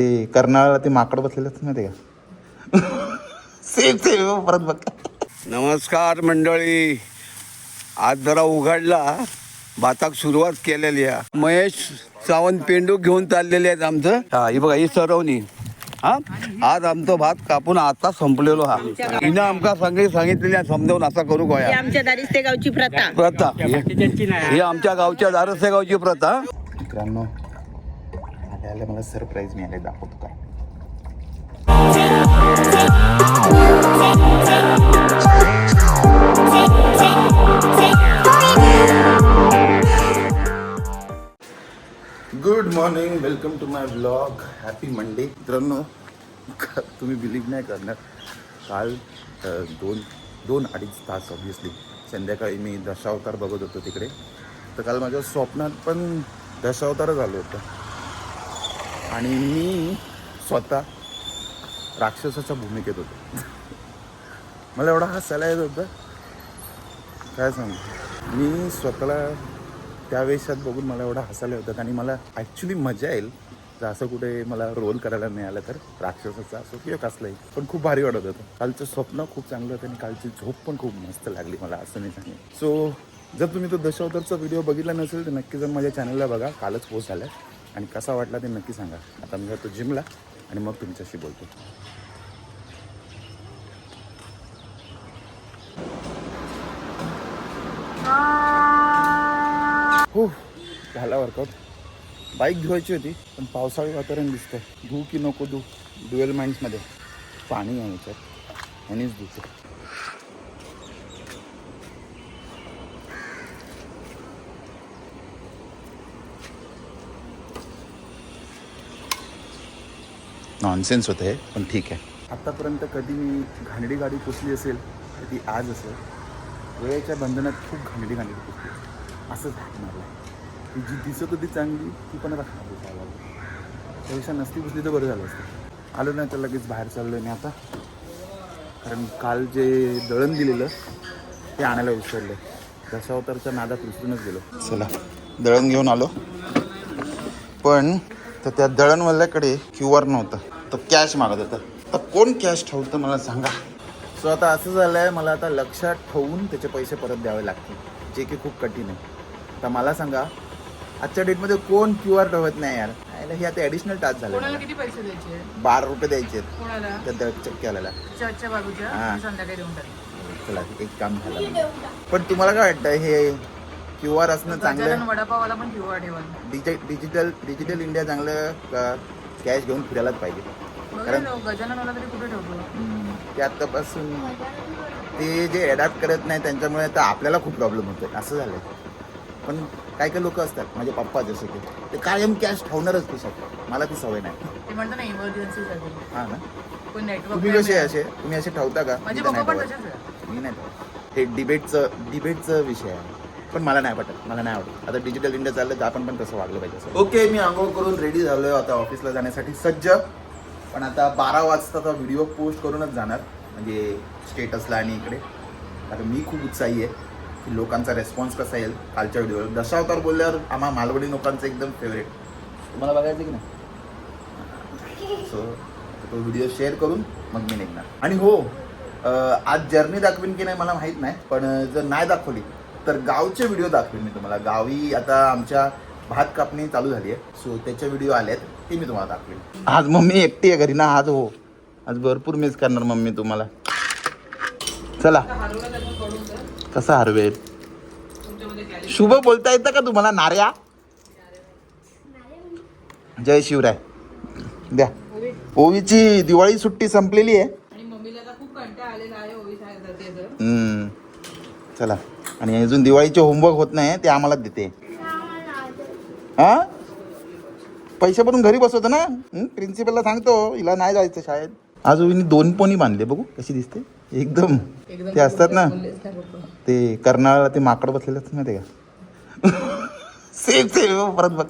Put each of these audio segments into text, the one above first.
ते कर्नाळाला ते माकड बसलेलंच माहिती का? सेम सेम परत बघ. नमस्कार मंडळी. आज जरा उघडला. भाताक सुरुवात केलेली आहे. महेश सावंत पेंडू घेऊन चाललेले आहेत आमचं. हा ही बघा ही सरवणी. हा? आज आमचं भात कापून आता संपलेलो हा. हिनं आमका सांगितले सांगितलेले समजावून असा करू ही गोया आमच्या दारिस्ते गावची प्रथा. प्रथा. ही आमच्या गावच्या दारस्ते गावची प्रथा. मित्रांनो आल्या मला सरप्राईज मिळाले दाखवतो काय good morning welcome to my blog happy Monday मित्रांनो तुम्ही बिलीव्ह नाही करणार. काल दोन दोन अडीच तास ऑब्विसली संध्याकाळी मी दशावतार बघत होतो तिकडे. तर काल माझ्या स्वप्नात पण दशावतारच आलो होतं. आणि मी स्वतः राक्षसाच्या भूमिकेत होतो. मला एवढा हसायला येत होतं. काय सांगू? मी स्वतःला त्या वेशात बघून मला एवढा हसायला येतात आणि मला ॲक्च्युली मजा येईल. जर असं कुठे मला रोल करायला नाही आलं तर राक्षसाचा असो किंवा कसलाही पण खूप भारी वाटत होतं. कालचं स्वप्न खूप चांगलं होतं आणि कालची झोप पण खूप मस्त लागली मला असं नाही सांगेन. सो जर तुम्ही तो दशावतारचा व्हिडिओ बघितला नसेल तर नक्की जर माझ्या चॅनलला बघा. कालच पोस्ट झाला आणि कसा वाटला ते नक्की सांगा. आता मी जातो जिमला आणि मग तुमच्याशी बोलतो. हो झाला वर्कआउट बाईक धुवायची होती पण पावसाळी वातावरण दिसतंय धू की नको धू ड्युएल माइंड्समध्ये पाणी आहे याच्यात. आणिच धुतो. नॉनसेन्स होतं हे पण ठीक आहे. आतापर्यंत कधी मी घाणडी गाडी पुसली असेल तर ती आज असेल. वेळेच्या बंधनात खूप घाणडी घाणडी पुसली. असंच आहे. ती जी दिसत होती चांगली ती पण खराब होत त्यापेक्षा नसती पुसली तर बरं झालं असतं. आलो नाही तर लगेच बाहेर चाललो आहे मी आता. कारण काल जे दळण दिलेलं ते आणायला विसरलं दशावतारच्या नादात विसरूनच गेलो. चला दळण घेऊन आलो. पण तर त्या दळणवाल्याकडे क्यू आर नव्हतं. तर कॅश मागत होता. तर कोण कॅश ठेवतं मला सांगा. सो आता असं झालं आहे मला आता लक्षात ठेवून त्याचे पैसे परत द्यावे लागतील जे की खूप कठीण आहे. आता मला सांगा आजच्या डेटमध्ये कोण क्यू आर ठेवत नाही यार? याला हे आता ॲडिशनल टास्क झालं कोणाला मला. किती पैसे द्यायचे? बारा रुपये द्यायचे आहेत. कोणाला? त्या दळण चक्क्याला. चर्चच्या बाजूच्या? हा. मी संध्याकाळी देऊन टाकेन. चला एक काम झालं. पण तुम्हाला काय वाटतं हे क्यू आर असणं चांगलं गजानन आहे? वडापावाला पण ठेवा ठेवा डिजि डिजिटल डिजिटल इंडिया चांगलं का कॅश घेऊन फिरायलाच पाहिजे. कारण- ते आत्तापासून ते जे अडॅप्ट करत नाही त्यांच्यामुळे तर आपल्याला खूप प्रॉब्लेम होतो असं झालं पण काही काही लोक असतात माझे पप्पा जसे की ते कायम कॅश ठेवणारच खिशात मला ती सवय नाही. हां ना? तुम्ही कसे असे? तुम्ही असे ठेवता का? मी नाही. हे डिबेटचं डिबेटचं विषय आहे. पण मला नाही वाटत. मला नाही आवडत. आता डिजिटल इंडिया चाललं तर आपण पण तसं वागलं पाहिजे ओके मी आंघोळ करून रेडी झालोय. आता ऑफिसला जाण्यासाठी सज्ज. पण आता बारा वाजता व्हिडिओ पोस्ट करूनच जाणार. म्हणजे स्टेटसला आणि इकडे. आता मी खूप उत्साही आहे की लोकांचा रेस्पॉन्स कसा येईल कालच्या व्हिडिओवर दशावतार बोलल्यावर आम्हा मालवणी लोकांचं एकदम फेवरेट तुम्हाला बघायचं की नाही? सो तो व्हिडिओ शेअर करून मग मी निघणार. आणि हो आज जर्नी दाखवीन की नाही मला माहीत नाही पण जर नाही दाखवली तर गावचे व्हिडिओ दाखवीन मी तुम्हाला. गावी आता आमच्या भात कापणी चालू झाली आहे सो त्याचे व्हिडिओ आले आहेत ते मी तुम्हाला दाखवेन. आज मम्मी एकटी आहे घरी ना आज हो. आज भरपूर मिस करणार मम्मी तुम्हाला. चला. कसा हरवेल शुभ बोलता येतं का तुम्हाला नार्या? जय शिवराय. द्या. ओवीची दिवाळी सुट्टी संपलेली आहे. आणि मम्मीला आता खूप कंटाळा आलेला आहे ओवी जाते हम्म. चला. आणि अजून दिवाळीचे होमवर्क होत नाही ते आम्हाला देते. हा? पैसे भरून घरी बसवतो ना? प्रिन्सिपलला सांगतो हिला नाही जायचं शाळेत. आज ओवीने दोन पोनी बांधले बघू कशी दिसते. एकदम. ते असतात ना ते कर्नाळाला ते माकड बसलेलंच माहिती का? सेम सेम परत बघ.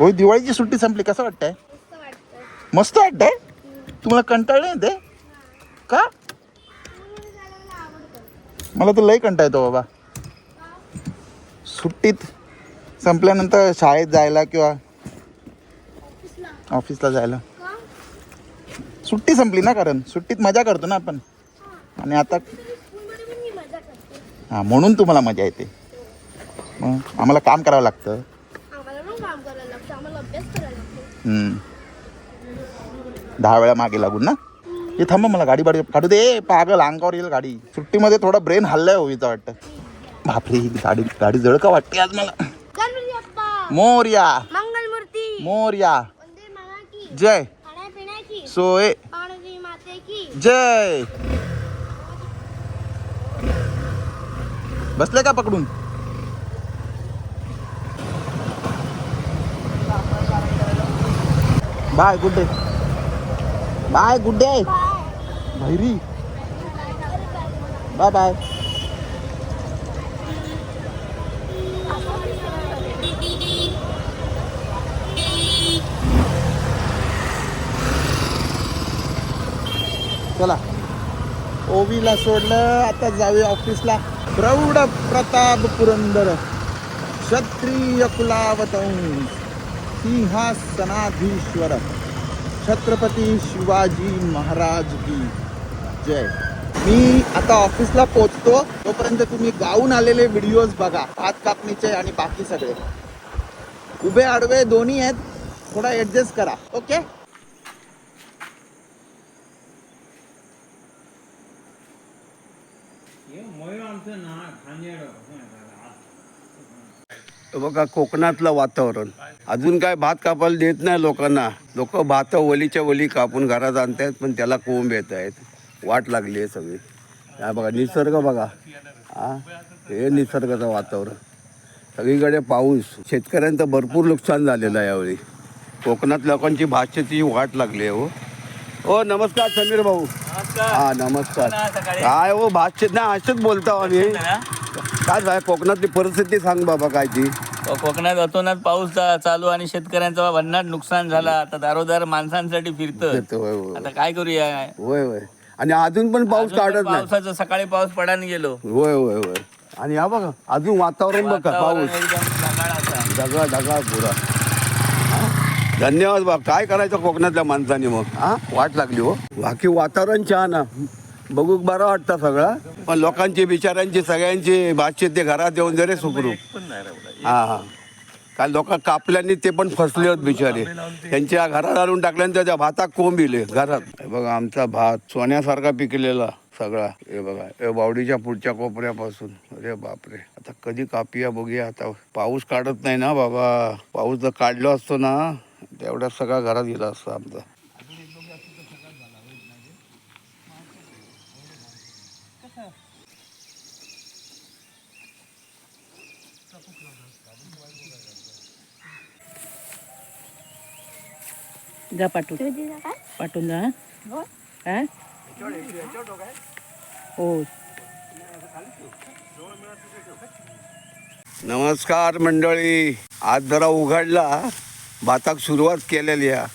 होय दिवाळीची सुट्टी संपली कसं वाटतंय? मस्त वाटतंय. तुम्हाला कंटाळ नाही येते का? मला तर लय कंटाळ येतो बाबा. सुट्टीत संपल्यानंतर शाळेत जायला किंवा ऑफिसला जायला. सुट्टी संपली ना कारण सुट्टीत मजा करतो ना आपण. आणि आता हां म्हणून तुम्हाला मजा येते. मग आम्हाला काम करावं लागतं. दहा वेळा मागे लागून ना? हे थांबा मला गाडी बाडी काढू दे. पागल अंगावर येईल गाडी. सुट्टीमध्ये थोडा ब्रेन हल्लाय होईचं वाटतं. बापरे ही गाडी गाडी जळ का वाटते आज मला. मोर्या. मंगलमूर्ती. मोर्या. जय. सोय. पार्वती माते की जय. बसले का पकडून? Bye good day. Bye good day. भैरी बाय बाय चला. ओवीला सोडलं आता जाऊया ऑफिसला. प्रौढ प्रताप पुरंदर क्षत्रिय कुलावतंश सिंहासनाधीश्वर छत्रपती शिवाजी महाराज की जय मी आता ऑफिसला पोचतो तोपर्यंत तुम्ही गाऊन आलेले व्हिडिओज बघा भात कापणीचे आणि बाकी सगळे. उभे आडवे दोन्ही आहेत थोडा ऍडजस्ट करा ओके बघा कोकणातलं वातावरण. अजून काय भात कापायला देत नाही लोकांना. लोक भात वलीच्या वली कापून घरात आणतायत पण त्याला कोंब येत आहेत वाट लागली आहे सगळी. हा बघा निसर्ग बघा. हा हे निसर्गाचं वातावरण. सगळीकडे पाऊस. शेतकऱ्यांचं भरपूर नुकसान झालेलं आहे यावेळी. कोकणात लोकांची भाषेची वाट लागली आहे हो. हो नमस्कार समीर भाऊ. हा नमस्कार. काय हो भाषेत नाही असंच बोलतो आम्ही. काय झालं कोकणातली परिस्थिती सांग बाबा काय ती. कोकणात अतोनात पाऊस चालू आणि शेतकऱ्यांचं भन्नाट नुकसान झालं. आता दारोदार माणसांसाठी फिरतं आता काय करूया? होय होय. आणि अजून पण पाऊस अजून काढत नाही. पावसाचं सकाळी पाऊस पडायला गेलो. होय होय होय. आणि हा बघा अजून वातावरण बघा वातावरण पाऊस. एकदम ढगाळ असा. ढगा ढगा पुरा. हा? धन्यवाद बा. काय करायचं कोकणातल्या माणसाने मग? हा? वाट लागली हो. बाकी वातावरण छान हा. बघू बरं वाटतं सगळं. पण लोकांची बिचाऱ्यांची सगळ्यांची भातशेत ते घरात येऊन जरे सुखरूप. हा हा. काय लोक कापल्याने ते पण फसले होत बिचारे. त्यांच्या घरात आणून टाकल्यानंतर त्या भातात कोंब इले घरात. हे बघा आमचा भात सोन्यासारखा पिकलेला सगळा. हे बघा हे बावडीच्या पुढच्या कोपऱ्यापासून. अरे बापरे. आता कधी कापूया बघूया. आता पाऊस काढत नाही ना बाबा. पाऊस जर काढलो असतो ना तेवढ्या सगळा घरात गेला असता आमचा. जा पाठवून. पाठवून जा हा? हो. नमस्कार मंडळी. आज जरा उघडला. भाताक सुरुवात केलेली आहे.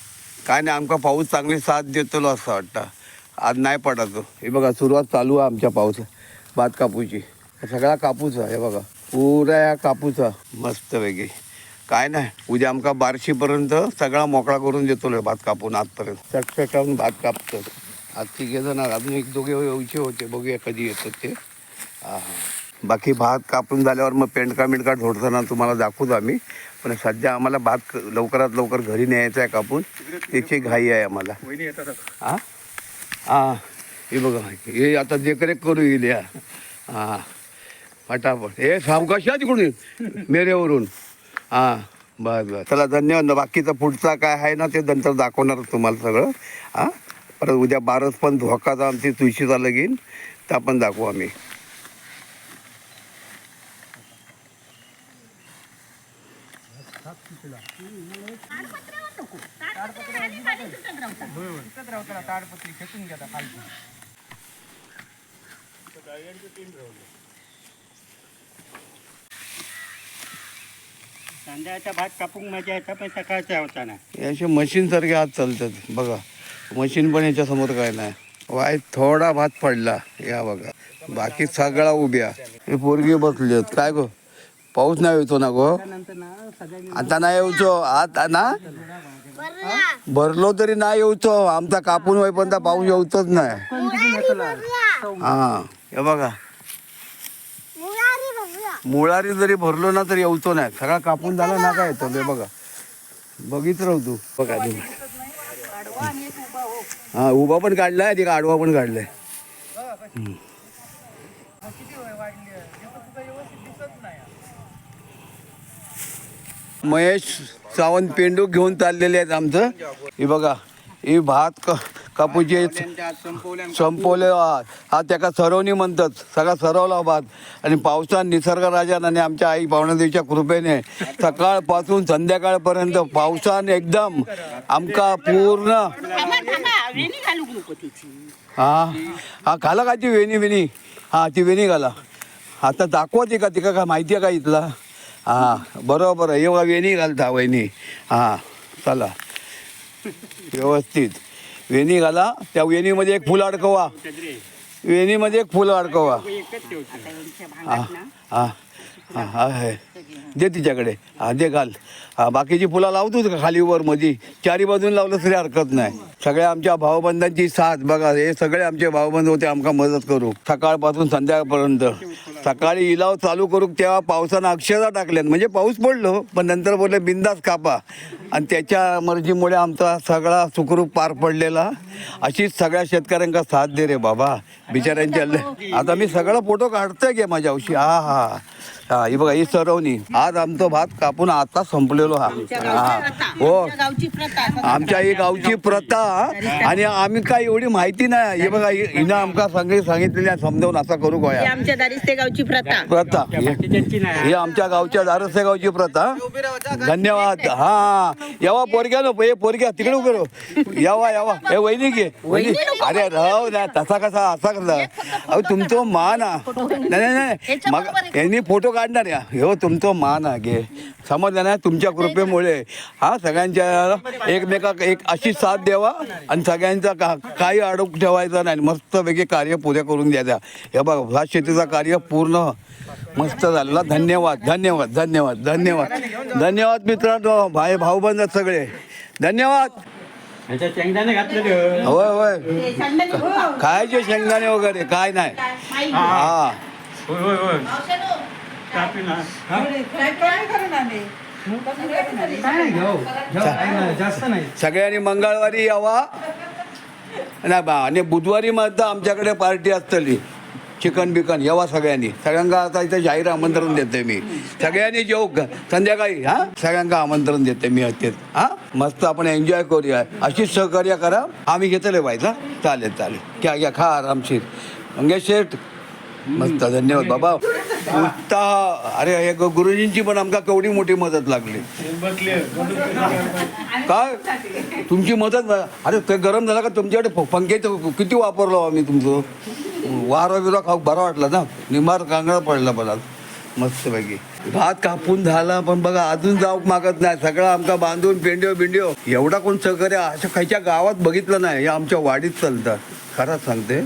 काय नाही आमका पाऊस चांगली साथ देतलो असं वाटतं. आज नाही पडत हे. बघा सुरुवात चालू आहे आमच्या पाऊस भात कापूची. सगळा कापूस आहे हे बघा. पुरा या कापूचा मस्तपैकी काय नाही. उद्या आमका बारशीपर्यंत सगळा मोकळा करून देतो भात कापून आजपर्यंत चटचट लावून भात कापतो. आज तिघे जण अजून एक दोघे यायचे होते. बघूया कधी येतात ते हा हा बाकी भात कापून झाल्यावर मग पेंडका मिंडका ढोडताना तुम्हाला दाखवतो आम्ही. पण सध्या आम्हाला भात क- लवकरात लवकर घरी न्यायचा आहे कापून. त्याची घाई आहे आम्हाला. हा हा हे बघा. हे आता देखरेख करू येईल या हा फटाफट हे सावकाशा तिकडून मेरेवरून. हां. बस बस चला धन्यवाद. बाकीचं पुढचा काय आहे ना ते नंतर दाखवणार तुम्हाला सगळं. हां? परत उद्या बारस पण धोकाचा आमची तुळशीचा लगीन. त्या पण दाखवू आम्ही. संध्याचा भात कापून मजा येतं पण सकाळचा होता ना. असे मशीनसारखे हात चालतात. बघा मशीन पण याच्यासमोर काय नाही. वाय थोडा भात पडला. या बघा. बाकी सगळा उभ्या. हे पोरगी बसली आहेत. काय गो? पाऊस नाही येतो ना गो? आता नाही येऊचो. आता ना? भरला तरी नाही येऊचो. आमचा कापून होईपर्यंत पाऊस येऊचच नाही. हा. हे बघा. मुळारी जरी भरलो ना तरी येऊचो नाही. सगळा कापून झाला ना काय येतो? हे बघा. बघित राहू तू. बघा आधी. हा. उभा पण काढलाय आणि आडवा पण काढलाय. महेश सावंत पेंडू घेऊन चाललेले आहेत आमचं. हे बघा ही भात क कापूचे संपवले हा. त्याका सरवणी म्हणतात. सगळा सरवला भात आणि पावसात निसर्ग राजान आणि आमच्या आई पावणादेवीच्या कृपेने सकाळपासून संध्याकाळपर्यंत पावसाने एकदम आमका पूर्ण हा. हा घाला का ती वेणी वेणी? हा ती वेणी घाला. आता दाखवा ती का तिका काय माहिती आहे का इथला? हा बरोबर आहे. एवढा वेणी घालता वहिनी हा चला. व्यवस्थित. वेणी घाला. त्या वेणीमध्ये एक फुल अडकवा. वेणीमध्ये एक फुल अडकवा. हा हा हा हा आहे. दे तिच्याकडे. हा दे घाल. हा बाकीची फुलं लावतोच का खाली वर मध्ये चारी बाजून लावलं तरी हरकत नाही. सगळ्या आमच्या भाऊबंधांची साथ बघा हे सगळे आमचे भाऊबंध होते आमका मदत करू. सकाळपासून संध्याकाळपर्यंत. सकाळी इलाव चालू करू तेव्हा पावसानं अक्षरशः टाकल्यान म्हणजे पाऊस पडलो पण नंतर बोलले बिंदास कापा. आणि त्याच्या मर्जीमुळे आमचा सगळा सुखरूप पार पडलेला. अशीच सगळ्या शेतकऱ्यांका साथ दे रे बाबा. बिचाऱ्यांच्या आता मी सगळं फोटो काढतोय घे माझ्या औशी हा हा. हा ही बघा ही सरवणी. आज आमचा भात कापून आता संपलेलो हा. हा. हो. आमच्या ही गावची प्रथा आणि आम्ही काय एवढी माहिती नाही. हे बघा हि- हिनं आमका सगळे सांगितलेली आहे, समजावून असा करू गोया आमच्या गावची प्रथा. प्रथा. ही आमच्या गावच्या दारस्ते गावची प्रथा. धन्यवाद. हा. यावा पोरग्या नो हे पोरग्या तिकडे उभे राहो. यावा यावा. हे वहिनी घे. वहिनी. अरे राव ना तसा कसा असा कसा. अहो तुमचं मान नाही नाही नाही. मग यांनी फोटो काढणार या. हो तुमचं मान आ घे समजलं ना तुमच्या कृपेमुळे. हा सगळ्यांच्या एकमेका एक अशी साथ द्यावा आणि सगळ्यांचा का काही अडूक ठेवायचा नाही. मस्तपैकी कार्य पुरे करून द्यायचा. हे बघा भात शेतीचं कार्य पूर्ण मस्त झालेला. धन्यवाद धन्यवाद धन्यवाद धन्यवाद. धन्यवाद मित्रांनो. भाई भाऊबंद सगळे. धन्यवाद. होय होय. खायचे शेंगदाणे वगैरे काय नाही. हा. जास्त नाही. सगळ्यांनी मंगळवारी यावा. नाही बा आणि बुधवारी मात्र आमच्याकडे पार्टी असतली. चिकन बिकन यावा सगळ्यांनी. सगळ्यांना आता इथे जाहीर आमंत्रण देते मी. सगळ्यांनी जेव संध्याकाळी हा? सगळ्यांना आमंत्रण देते मी हत्येत हा? मस्त आपण एन्जॉय करूया. अशीच सहकार्य करा. आम्ही घेतले पाहिजे चालेल चालेल. घ्या घ्या खा आरामशीर. मंगेश शेठ. मस्त धन्यवाद बाबा. उत्साह अरे हे ग- गुरुजींची पण आमका केवढी मोठी मदत लागली. काय? तुमची मदत अरे ते गरम झाला का तुमच्याकडे पंख्याचं किती वापरलो हो आम्ही तुमचं? वारा बिरा खाऊ बरा वाटला ना? निमार कांगडा पडला मला. मस्तपैकी. भात कापून झाला पण बघा अजून जाऊ मागत नाही. सगळं आमका बांधून पेंड्यो बिंड्यो एवढा कोण सहकार्य अशा खायच्या गावात बघितलं नाही. हे आमच्या वाडीत चालतं. खरंच सांगते.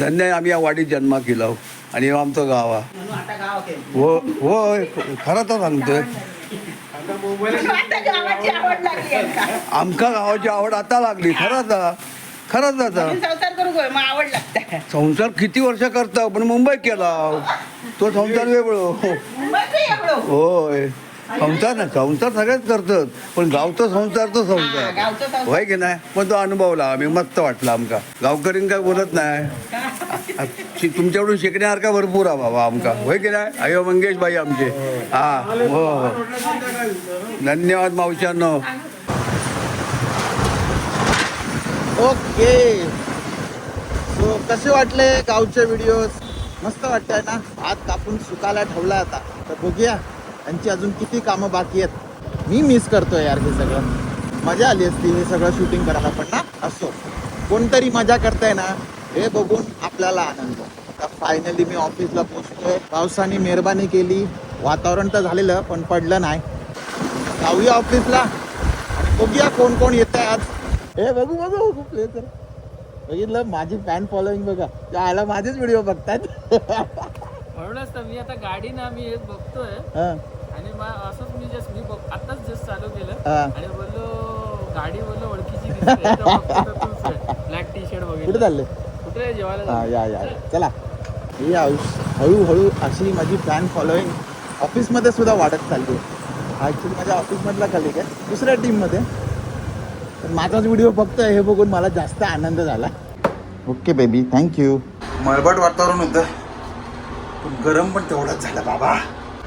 धन्य आम्ही या वाडीत जन्मा केला हो. आणि हे आमचं गाव आहे. हो होय खरं तर सांगतोय. आमका गावाची आवड आता लागली खरंच. खरंच आता. संसार करू गो मग आवड लागते. संसार किती वर्ष करता पण मुंबईत केला. तो संसार वेगळो. होय. संसार नाही संसार सगळेच करतात पण गावचा संसार तो हा, गावचा संसार. संसार. होय की नाही? पण तो अनुभवला आम्ही मस्त वाटला आमका गावकरीन काय बोलत नाही. शि- तुमच्याकडून शिकण्यासारखा भरपूर आहे बाबा आमका होय की नाही? अयो हो, मंगेश भाई आमचे. हा हो हो. धन्यवाद मावशांनो ओके. सो कसे वाटले गावचे व्हिडिओज मस्त वाटतंय ना? हात कापून सुकायला ठेवला आता. तर बघूया त्यांची अजून किती कामं बाकी आहेत. मी मिस करतोय यार हे सगळं. मजा आली असती हे सगळं शूटिंग करायला पण ना असो. कोणतरी मजा करताय ना हे बघून आपल्याला आनंद. आता फायनली मी ऑफिसला पोचतोय पावसाने मेहरबानी केली. वातावरण तर झालेलं पण पडलं नाही. जाऊया ऑफिसला आणि बघूया कोण कोण येत आहे आज. हे बघू बघू. प्ले कर बघितलं? माझी फॅन फॉलोईंग बघा. त्याला माझेच व्हिडिओ बघतात म्हणूनच तर मी आता गाडी ना मी एक बघतोय. हा, आणि मा- असंच मी जस्ट मी बघ आताच जस्ट चालू केलं. आणि बोललो गाडी बोललो ओळखीची ब्लॅक टी शर्ट कुठे वगैरे. चालले कुठे जेवायला हा या या. चला. ही हळू- हळूहळू अशी माझी फॅन फॉलोईंग ऑफिसमध्ये सुद्धा वाढत चालली आहे. हा ॲक्च्युली माझ्या ऑफिसमधला कलिक आहे. दुसऱ्या टीममध्ये तर माझाच व्हिडिओ फक्त हे बघून मला जास्त आनंद झाला. ओके बेबी थँक्यू मळबट वातावरण होतं. पण गरम पण तेवढाच झाला बाबा.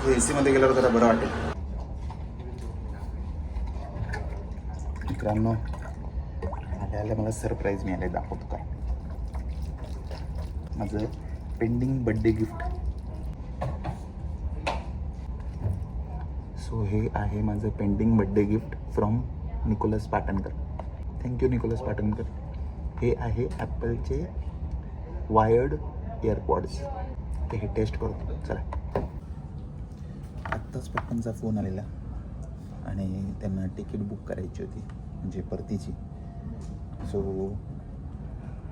ए सी मध्ये गेल्यावर जरा बरं वाटेल. मित्रांनो आल्याला मला सरप्राईज मिळाले दाखवतो काय. माझं पेंडिंग बड्डे गिफ्ट सो हे आहे माझं pending birthday gift from Nicholas Patankar thank you Nicholas Patankar हे आहे ॲपलचे वायर्ड इयरपॉड्स ते हे टेस्ट करतो चला. आत्ताच पप्पांचा फोन आलेला. आणि त्यांना तिकीट बुक करायची होती. म्हणजे परतीची. सो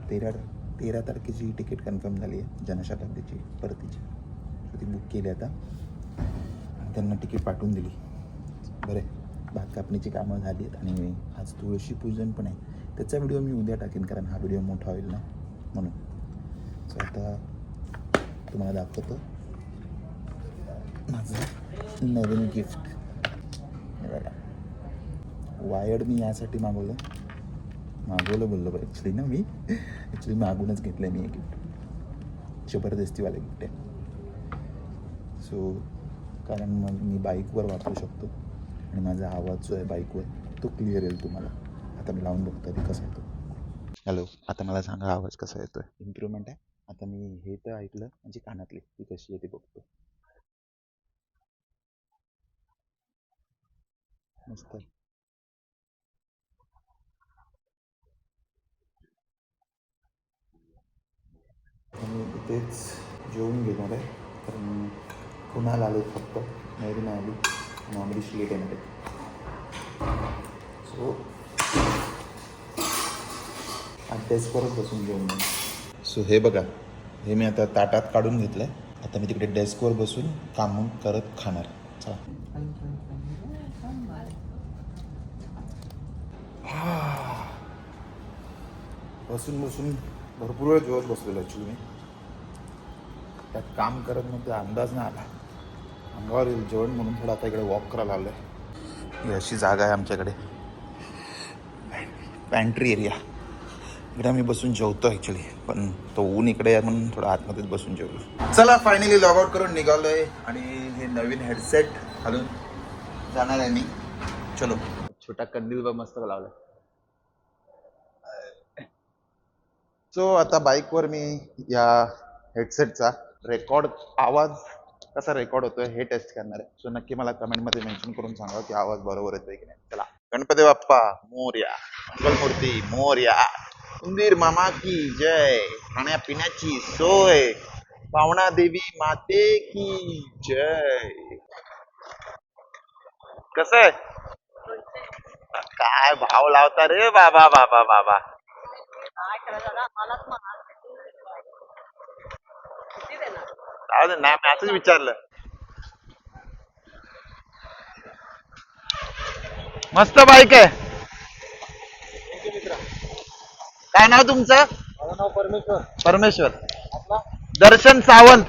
तेरा तेरा तारखेची तिकीट कन्फर्म झाली आहे जनशताब्दीची परतीची. सो ती बुक केली आता. त्यांना तिकीट पाठवून दिली. बरे भात कापणीची कामं झाली आहेत आणि आज तुळशी पूजन पण आहे. त्याचा व्हिडिओ मी उद्या टाकेन कारण हा व्हिडिओ मोठा होईल ना म्हणून. सो आता तुम्हाला दाखवतो. माझं नवीन गिफ्ट बघा. वायर्ड मी यासाठी मागवलं. मागवलं बोललो ॲक्च्युली ना मी. ॲक्च्युली मागूनच घेतलं आहे मी हे गिफ्ट जबरदस्तीवालं गिफ्ट आहे. सो कारण मग मी बाईकवर वापरू शकतो आणि माझा आवाज जो आहे बाईकवर तो क्लिअर येईल तुम्हाला. आता मी लावून बघतो आधी कसा येतो. हॅलो आता मला सांगा आवाज कसा येतोय? इम्प्रूव्हमेंट आहे. आता मी हे तर ऐकलं म्हणजे कानातली ती कशी आहे ते बघतो. मस्त आणि इथेच जेवून घेणार आहे. कारण कुणाला आले फक्त? मेरी नाही आली. आणि अमरीश लेट येणार आहे. सो आज डेस्कवरच बसून घेणार सो हे बघा. हे मी आता ताटात काढून घेतलं आहे आता मी तिकडे डेस्कवर बसून काम करत खाणार चला. बसून बसून. भरपूर वेळ जेवत बसलेलो ॲक्च्युली मी. त्यात काम करत मग ते अंदाज नाही आला. अंगावर येईल जेवण म्हणून थोडं आता इकडे वॉक करायला आलो आहे ही अशी जागा आहे आमच्याकडे. पॅन्ट्री एरिया इकडे आम्ही बसून जेवतो ॲक्च्युली पण तो ऊन इकडे आहे म्हणून थोडं आतमध्येच बसून जेवलो. चला फायनली लॉग आउट करून आहे आणि हे नवीन हेडसेट घालून जाणार आहे मी. चलो. छोटा कंदील मस्त लावला सो आता बाईकवर मी या हेडसेटचा रेकॉर्ड आवाज कसा रेकॉर्ड होतोय हे टेस्ट करणार आहे. सो नक्की मला कमेंटमध्ये मेन्शन करून सांगा की आवाज बरोबर येतोय की नाही. चला. गणपती बाप्पा मोर्या. मंगलमूर्ती मोर्या. उंदीर मामा की जय. खाण्यापिण्याची सोय. पावणा देवी माते की जय. कसं आहे? काय भाव लावता रे? बाबा बाबा बाबा दे नाही मी असंच विचारलं. मस्त बाईक आहे. काय नाव तुमचं? परमेश्वर. परमेश्वर. दर्शन सावंत.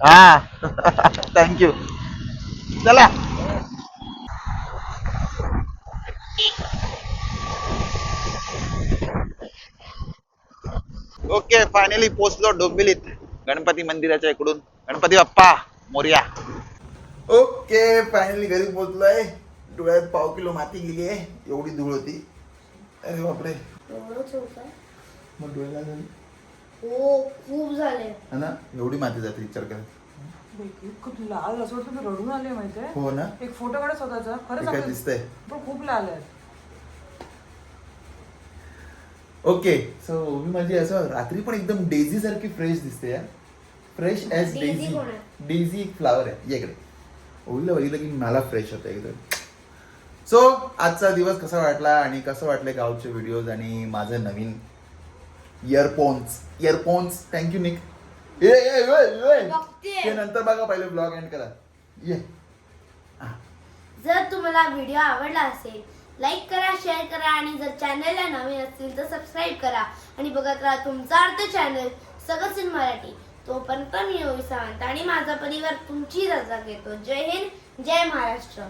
हा. थँक्यू चला ओके फायनली पोचलो डोंबिवलीत. गणपती मंदिराच्या इकडून. गणपती बाप्पा मोर्या. ओके फायनली घरी पोचलोय डोळ्यात पाव किलो माती गेली आहे. एवढी धूळ होती. अरे बापरे. एवढंच होत मग डोळ्याला झाली? हो खूप झाले. हा ना? एवढी माती जाते विचार कर. खूप लाल असं वाटतं मी रडून आले माहितीये. हो ना? एक फोटो काढा स्वतःचा. खरंच काय दिसतंय. पण खूप लाल आहे. ओके सो मी माझी असं रात्री पण एकदम डेझी सारखी फ्रेश दिसते यार फ्रेश ॲज डेझी डेझी कोण आहे? डेझी एक फ्लावर आहे. ये इकडे. ओळीला बघितलं की मला फ्रेश होतं एकदम. सो आजचा दिवस कसा वाटला आणि कसं वाटलं गावचे व्हिडिओज आणि माझं नवीन earphones earphones thank you Nick ए ए, ए, ए. ते नंतर बघा पहिले ब्लॉग एंड करा. ये. हा. जर तुम्हाला व्हिडिओ आवडला असेल लाईक करा शेअर करा आणि जर चॅनलला नवीन असतील तर सबस्क्राईब करा. आणि बघत राहा तुमचा अर्थ चॅनल सगळंच इन मराठी. तोपर्यंत मी योगी सावंत आणि माझा परिवार तुमची रजा घेतो. जय हिंद जय महाराष्ट्र.